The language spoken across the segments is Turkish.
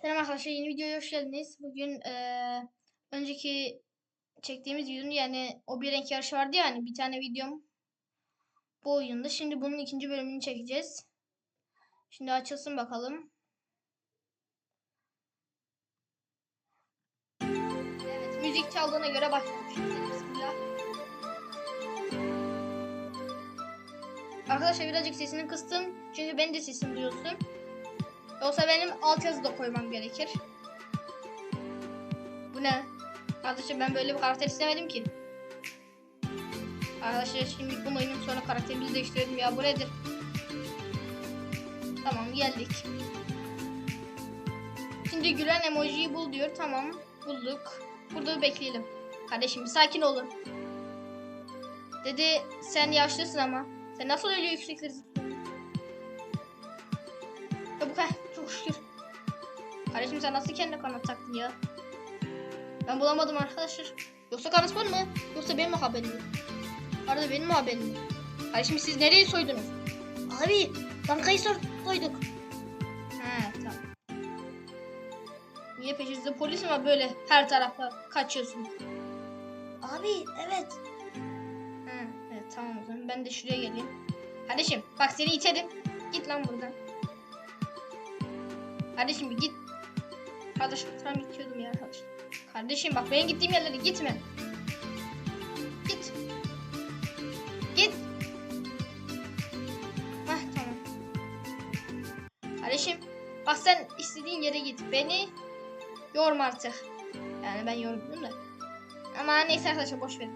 Selam arkadaşlar yeni videoya hoş geldiniz. Bugün eee, önceki çektiğimiz videonun yani o bir renk yarışı vardı ya hani bir tane videom bu oyunda. Şimdi bunun ikinci bölümünü çekeceğiz. Şimdi açılsın bakalım. Evet müzik çaldığına göre başlamış. Bismillah. Arkadaşlar birazcık sesini kıstım. Çünkü ben de sesimi duyuyorsun. Yoksa benim alt yazı da koymam gerekir. Bu ne? Arkadaşlar ben böyle bir karakter istemedim ki. Arkadaşlar şimdi bu oyunun sonra karakterimizi değiştirelim ya bu nedir? Tamam geldik. Şimdi gülen emojiyi bul diyor. Tamam bulduk. Burada bekleyelim. Kardeşim sakin olun. Dedi sen yaşlısın ama. Sen nasıl öyle yüksekleri zıplıyorsun? Çabuk heh çok şükür. Kardeşim sen nasıl kendi kanat taktın ya? Ben bulamadım arkadaşlar. Yoksa kanat var mı? Yoksa benim mi haberim yok? Arada benim mi haberim yok? Kardeşim siz nereye soydunuz? Abi bankayı soyduk. He tamam. Niye peşinizde polis mi var böyle her tarafa kaçıyorsun? Abi evet. Ha, evet tamam o zaman ben de şuraya geleyim. Kardeşim bak seni iterim. Git lan buradan. Kardeşim git. Kardeşim tam itiyordum ya arkadaşlar. Kardeşim bak benim gittiğim yerlere gitme. Git. Git. Hah tamam. Kardeşim bak sen istediğin yere git. Beni yorma artık. Yani ben yormuyorum da. Ama neyse arkadaşlar boş verin.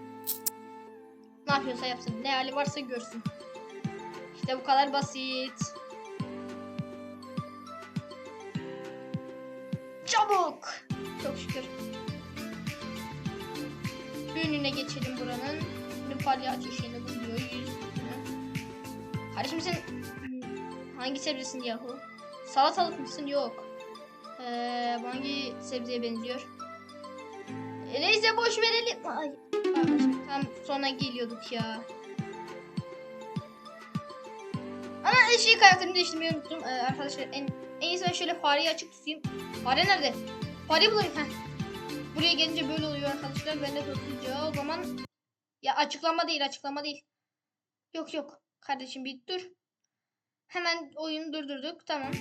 Ne yapıyorsa yapsın. Ne hali varsa görsün. İşte bu kadar basit. Çabuk. Çok şükür. Önüne geçelim buranın. Palyaço şeyini buluyor. Yüz. Kardeşim sen hangi sebzesin yahu? Salatalık mısın? Yok. Ee, hangi sebzeye benziyor? E, Neyse boş verelim. Ay, arkadaşlar tam sona geliyorduk ya. Ama şey karakterimi değiştirmeyi unuttum. Ee, arkadaşlar en, en iyisi ben şöyle fareyi açık tutayım. Fare nerede? Fareyi bulayım. Heh. Buraya gelince böyle oluyor arkadaşlar. Ben de hızlıca o zaman ya açıklama değil açıklama değil. Yok yok. Kardeşim bir dur. Hemen oyunu durdurduk. Tamam.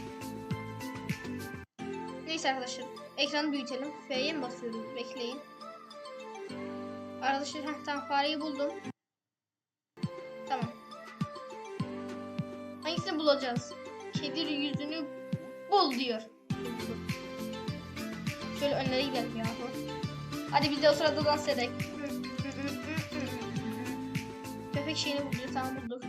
Neyse arkadaşlar. Ekranı büyütelim. F'ye mi basıyoruz? Bekleyin. Arkadaşlar heh, tamam fareyi buldum. Tamam. Hangisini bulacağız? Kedi yüzünü bul diyor. Şöyle önlere gidelim yahu. Hadi biz de o sırada dans edelim. Köpek şeyini buluyor. Tamam bulduk.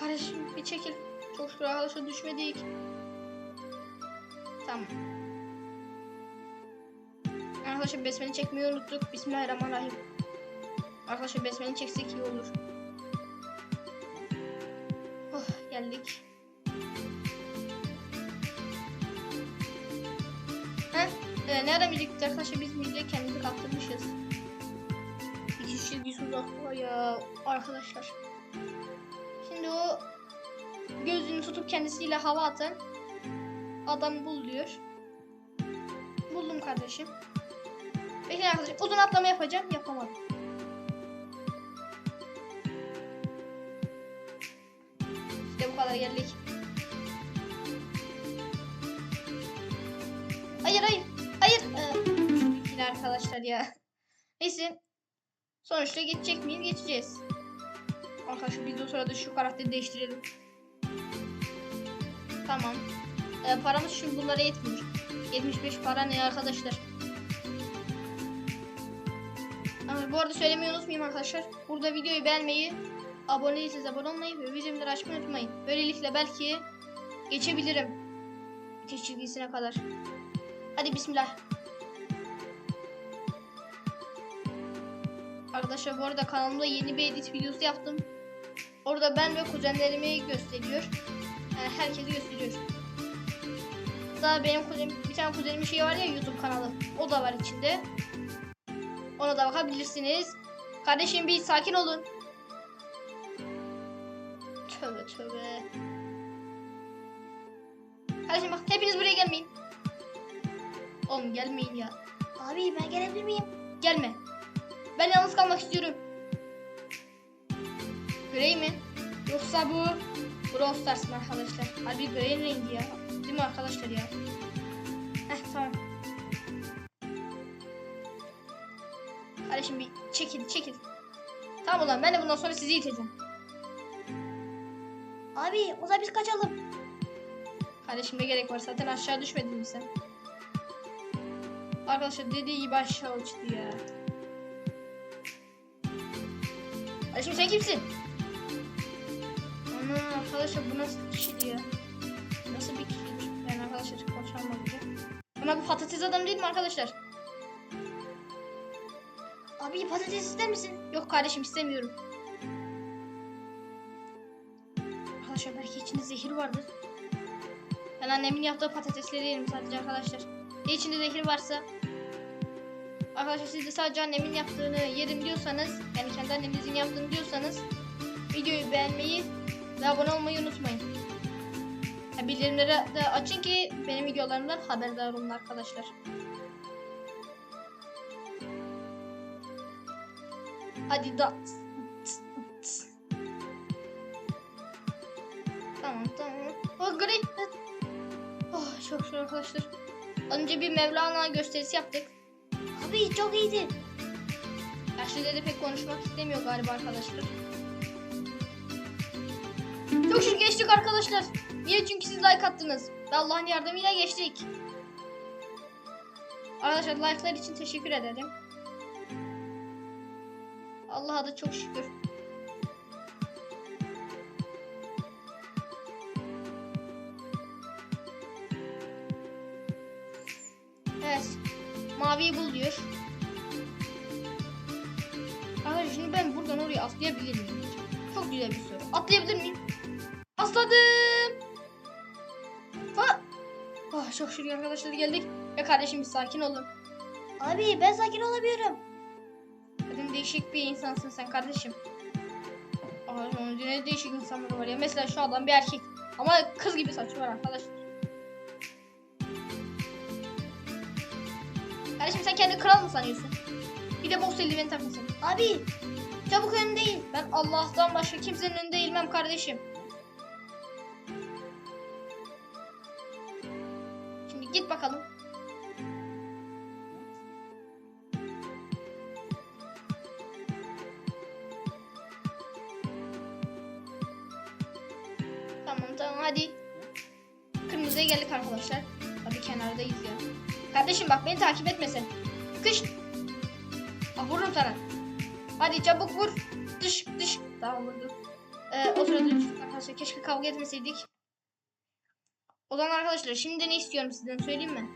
Kardeşim bir çekil. Çok şükür arkadaşlar düşmedik. Tamam. Arkadaşlar besmele çekmeyi unuttuk. Bismillahirrahmanirrahim. Arkadaşlar besmele çeksek iyi olur. Oh geldik. Nerede müzik bitti arkadaşlar biz müziğe kendimizi kaptırmışız. Bir kişi bir uzak var ya arkadaşlar. Şimdi o gözünü tutup kendisiyle hava atan adam bul diyor. Buldum kardeşim. Bekleyin arkadaşlar. Uzun atlama yapacağım. Yapamadım. İşte bu kadar geldik. Arkadaşlar ya. Neyse. Sonuçta geçecek miyiz? Geçeceğiz. Arkadaşlar biz de o sırada şu karakteri değiştirelim. Tamam. Ee, paramız şimdi bunlara yetmiyor. 75 para ne arkadaşlar? Ama bu arada söylemeyi unutmayayım arkadaşlar. Burada videoyu beğenmeyi, abone değilseniz abone olmayı ve bildirimleri açmayı unutmayın. Böylelikle belki geçebilirim. Bitiş çizgisine kadar. Hadi bismillah. Arkadaşlar bu arada kanalımda yeni bir edit videosu yaptım. Orada ben ve kuzenlerimi gösteriyor. Yani herkesi gösteriyor. Hatta benim kuzenim, bir tane kuzenimin şeyi var ya YouTube kanalı. O da var içinde. Ona da bakabilirsiniz. Kardeşim bir sakin olun. Tövbe tövbe. Kardeşim bak hepiniz buraya gelmeyin. Oğlum gelmeyin ya. Abi ben gelebilir miyim? Gelme. Ben yalnız kalmak istiyorum. Grey mi? Yoksa bu Brawl Stars mı arkadaşlar? Harbi Grey'in rengi ya. Değil mi arkadaşlar ya? Heh tamam. Kardeşim bir çekil çekil. Tamam ulan ben de bundan sonra sizi iteceğim. Abi o zaman biz kaçalım. Kardeşim ne gerek var zaten aşağı düşmedin mi sen? Arkadaşlar dediği gibi aşağı uçtu ya. Kardeşim sen kimsin? Ana arkadaşlar bu nasıl bir kişiydi ya? Nasıl bir kişidir? Yani arkadaşlar konuşamamayacak. Ama bu patates adam değil mi arkadaşlar? Abi patates ister misin? Yok kardeşim istemiyorum. Arkadaşlar belki içinde zehir vardır. Ben annemin yaptığı patatesleri yerim sadece arkadaşlar. Ya içinde zehir varsa Arkadaşlar siz de sadece annemin yaptığını yerim diyorsanız yani kendi annenizin yaptığını diyorsanız videoyu beğenmeyi ve abone olmayı unutmayın. Ya bildirimleri de açın ki benim videolarımdan haberdar olun arkadaşlar. Hadi da. Tamam tamam. Oh gri. Oh çok şükür arkadaşlar. Önce bir Mevlana gösterisi yaptık. Abi çok iyiydi. Yaşlı dede pek konuşmak istemiyor galiba arkadaşlar. Çok şükür geçtik arkadaşlar. Niye? Çünkü siz like attınız. Ve Allah'ın yardımıyla geçtik. Arkadaşlar like'lar için teşekkür ederim. Allah'a da çok şükür. Maviyi bul diyor. Arkadaşlar şimdi ben buradan oraya atlayabilir miyim? Çok güzel bir soru. Atlayabilir miyim? Atladım. Ha. Oh, çok şükür arkadaşlar geldik. Ya kardeşim bir sakin olun. Abi ben sakin olamıyorum. Dedim değişik bir insansın sen kardeşim. Aa, ne değişik insanlar var ya. Mesela şu adam bir erkek. Ama kız gibi saçı var arkadaşlar. Kardeşim sen kendi kral mı sanıyorsun? Bir de boks eldiveni takmışsın. Abi çabuk önündeyim. Ben Allah'tan başka kimsenin önünde eğilmem kardeşim. Şimdi git bakalım. Tamam tamam hadi. Kırmızıya geldik arkadaşlar. Hadi kenardayız ya. Kardeşim bak beni takip etme sen. Kış. Ah vururum sana. Hadi çabuk vur. Dış dış. Tamam vurdum. Ee, o sırada arkadaşlar. Keşke kavga etmeseydik. O zaman arkadaşlar şimdi ne istiyorum sizden söyleyeyim mi?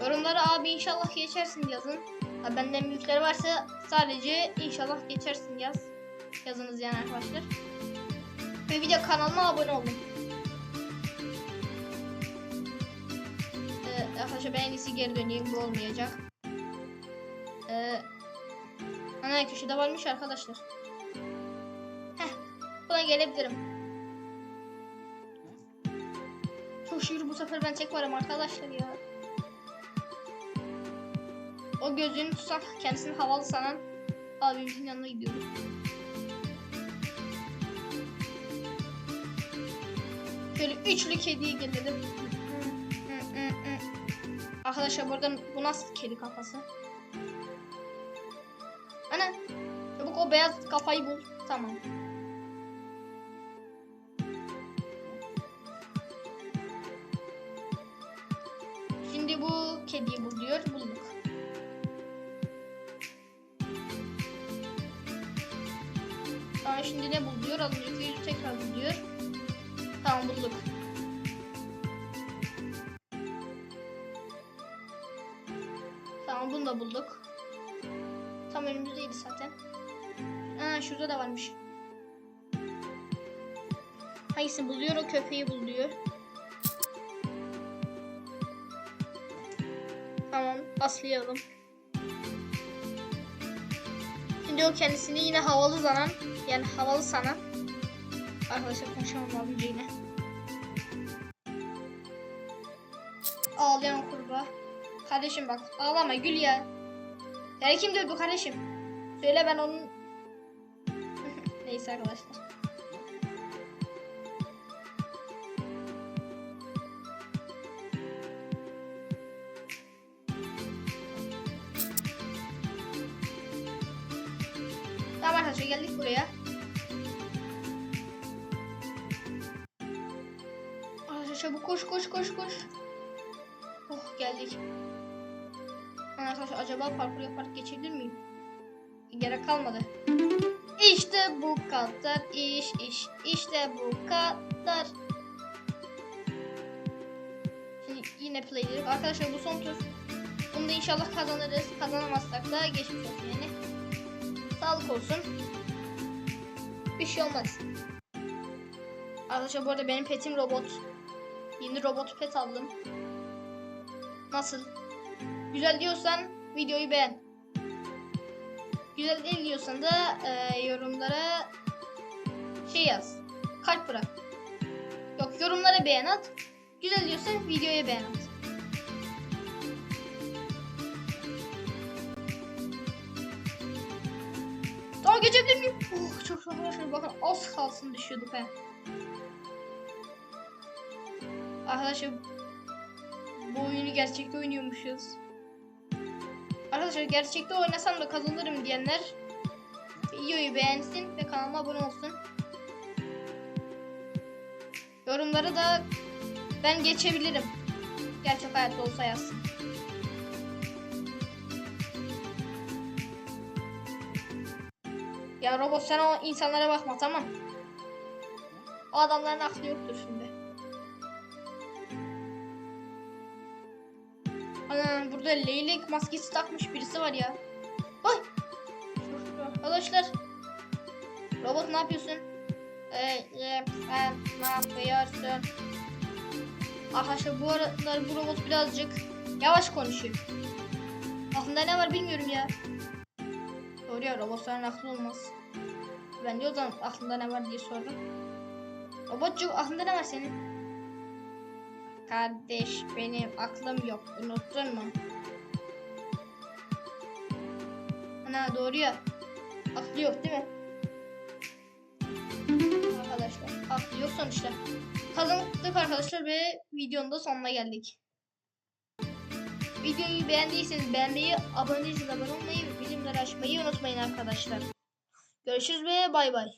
Yorumlara abi inşallah geçersin yazın. Ha, benden büyükler varsa sadece inşallah geçersin yaz. Yazınız yani arkadaşlar. Ve bir de kanalıma abone olun. Arkadaşlar ben en iyisi geri döneyim bu olmayacak. Ee, ana köşede varmış arkadaşlar. Heh, buna gelebilirim. Çok şükür bu sefer ben tek varım arkadaşlar ya. O gözünü tutan kendisini havalı sanan abimizin yanına gidiyoruz. Şöyle üçlü kediye gelelim. Arkadaşlar buradan bu nasıl kedi kafası? Ana. Çabuk o beyaz kafayı bul. Tamam. Şimdi bu kediyi bul diyor. Bulduk. Tamam şimdi ne bul diyor. Az önceki tekrar bul diyor. Tamam bulduk. Da bulduk. Tam önümüzdeydi zaten. Aa şurada da varmış. Hangisini buluyor? O köpeği bul diyor. Tamam aslayalım. Şimdi o kendisini yine havalı sanan yani havalı sanan arkadaşlar konuşamam abimce yine. Ağlayan. Kardeşim bak ağlama gül ya. Yani kim dövdü kardeşim? Söyle ben onun... Neyse arkadaşlar. Tamam arkadaşlar geldik buraya. Arkadaşlar çabuk koş koş koş koş. Oh geldik. Arkadaşlar acaba parkur yaparak geçebilir miyim? Gerek kalmadı. İşte bu kadar iş iş. İşte bu kadar. Şimdi yine play edelim. Arkadaşlar bu son tur. Bunu da inşallah kazanırız. Kazanamazsak da geçmiş olsun yani. Sağlık olsun. Bir şey olmaz. Arkadaşlar bu arada benim petim robot. Yeni robot pet aldım. Nasıl? Güzel diyorsan videoyu beğen. Güzel değil diyorsan da e, yorumlara şey yaz. Kalp bırak. Yok yorumlara beğen at. Güzel diyorsan videoya beğen at. Daha geçebilir miyim? Oh, çok çok arkadaşlar bakın az kalsın düşüyorduk he. Arkadaşlar bu oyunu gerçekte oynuyormuşuz. Arkadaşlar gerçekte oynasam da kazanırım diyenler videoyu beğensin ve kanalıma abone olsun. Yorumlara da ben geçebilirim. Gerçek hayatta olsa yazsın. Ya robot sen o insanlara bakma tamam. O adamların aklı yoktur şimdi. Burada leylek maskesi takmış birisi var ya. Ay. Arkadaşlar. Robot ne yapıyorsun? Ee, e, sen ne yapıyorsun? Arkadaşlar bu aralar bu robot birazcık yavaş konuşuyor. Aklında ne var bilmiyorum ya. Doğru ya robotların aklı olmaz. Ben de o zaman aklında ne var diye sordum. Robotcuk aklında ne var senin? Kardeş benim aklım yok. Unuttun mu? Ana doğru ya. Aklı yok değil mi? Arkadaşlar aklı yok sonuçta. Kazandık arkadaşlar ve videonun da sonuna geldik. Videoyu beğendiyseniz beğenmeyi, abone değilseniz abone olmayı bildirimleri açmayı unutmayın arkadaşlar. Görüşürüz ve bay bay.